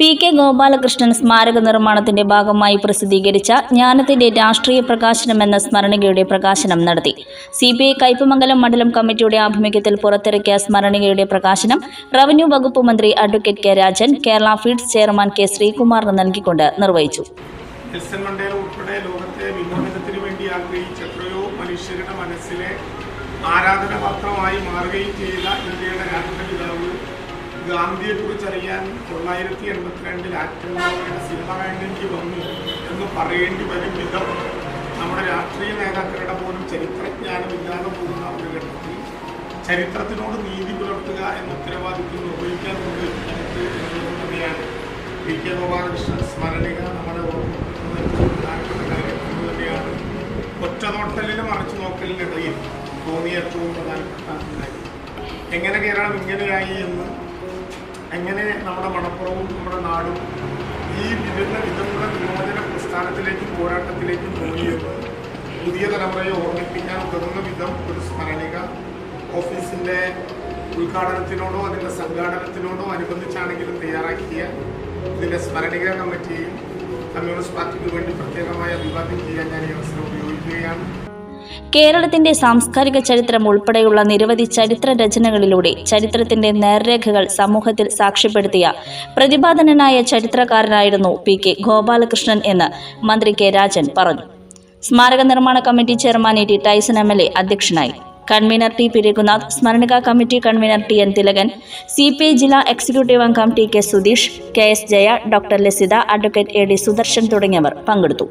P K Gopalakrishnan സ്മാരക നിർമ്മാണത്തിന്റെ ഭാഗമായി പ്രസിദ്ധീകരിച്ച ജ്ഞാനത്തിന്റെ രാഷ്ട്രീയ പ്രകാശനം എന്ന സ്മരണികയുടെ പ്രകാശനം നടത്തി. സി പി ഐ കയ്പമംഗലം മണ്ഡലം കമ്മിറ്റിയുടെ ആഭിമുഖ്യത്തിൽ പുറത്തിറക്കിയ സ്മരണികയുടെ പ്രകാശനം റവന്യൂ വകുപ്പ് മന്ത്രി advocate K Rajan Kerala feeds chairman K ശ്രീകുമാറിന് നൽകിക്കൊണ്ട് നിർവഹിച്ചു. നെൽസൺ ലോകത്തെ വേണ്ടി മനസ്സിലെ ആരാധനാപാത്രമായി മാറുകയും ചെയ്ത ഇന്ത്യയുടെ രാഷ്ട്രപിതാവ് ഗാന്ധിയെക്കുറിച്ചറിയാൻ തൊള്ളായിരത്തി എൺപത്തിരണ്ടിൽ ആറ്റൻഡോയുടെ സിനിമ വേണ്ടെങ്കിൽ വന്നു എന്ന് പറയേണ്ടി വരും വിധം നമ്മുടെ രാഷ്ട്രീയ നേതാക്കളുടെ പോലും ചരിത്രജ്ഞാനമില്ലാതെ പോകുന്ന ഒരു ഘട്ടത്തിൽ ചരിത്രത്തിനോട് നീതി പുലർത്തുക എന്ന ഉത്തരവാദിത്വം നിർവഹിക്കാൻ നമുക്ക് തന്നെയാണ്. P K. ഗോപാലകൃഷ്ണൻ സ്മരണിക നമ്മുടെ പ്രധാനപ്പെട്ട കാര്യം തന്നെയാണ്. ഒറ്റനോട്ടലിന് നോക്കലിനിടയിൽ തോന്നിയ ഏറ്റവും പ്രധാനപ്പെട്ട എങ്ങനെ കേരളം ഇങ്ങനെയായി എന്ന് എങ്ങനെ നമ്മുടെ മണപ്പുറവും നമ്മുടെ നാടും ഈ വിവിധ വിധമുള്ള വിമോചന പ്രസ്ഥാനത്തിലേക്കും പോരാട്ടത്തിലേക്കും പോയിയെന്ന് പുതിയ തലമുറയെ ഓർമ്മിപ്പിക്കാൻ ഉതകുന്ന വിധം ഒരു സ്മരണിക ഓഫീസിന്റെ ഉദ്ഘാടനത്തിനോടോ അതിന്റെ സംഘാടനത്തിനോടോ അനുബന്ധിച്ചാണെങ്കിലും തയ്യാറാക്കിയ ഇതിന്റെ സ്മരണിക കമ്മിറ്റിയെയും കമ്മ്യൂണിസ്റ്റ് പാർട്ടിക്ക് വേണ്ടി പ്രത്യേകമായ അഭിവാദ്യം ചെയ്യാൻ ഞാൻ ഈ അവസരം ഉപയോഗിക്കുകയാണ്. കേരളത്തിന്റെ സാംസ്കാരിക ചരിത്രം ഉൾപ്പെടെയുള്ള നിരവധി ചരിത്ര രചനകളിലൂടെ ചരിത്രത്തിന്റെ നേർരേഖകൾ സമൂഹത്തിൽ സാക്ഷ്യപ്പെടുത്തിയ പ്രതിപാദനനായ ചരിത്രകാരനായിരുന്നു പി കെ ഗോപാലകൃഷ്ണൻ എന്ന് മന്ത്രി കെ രാജൻ പറഞ്ഞു. സ്മാരക നിർമ്മാണ committee chairman E T Tyson M L A അധ്യക്ഷനായി. Convener T P Raghunath സ്മരണിക committee convener T N Thilakan C P I ജില്ലാ എക്സിക്യൂട്ടീവ് അംഗം T K Sudheesh K S Jaya doctor Lasitha advocate A D Sudarshan തുടങ്ങിയവർ പങ്കെടുത്തു.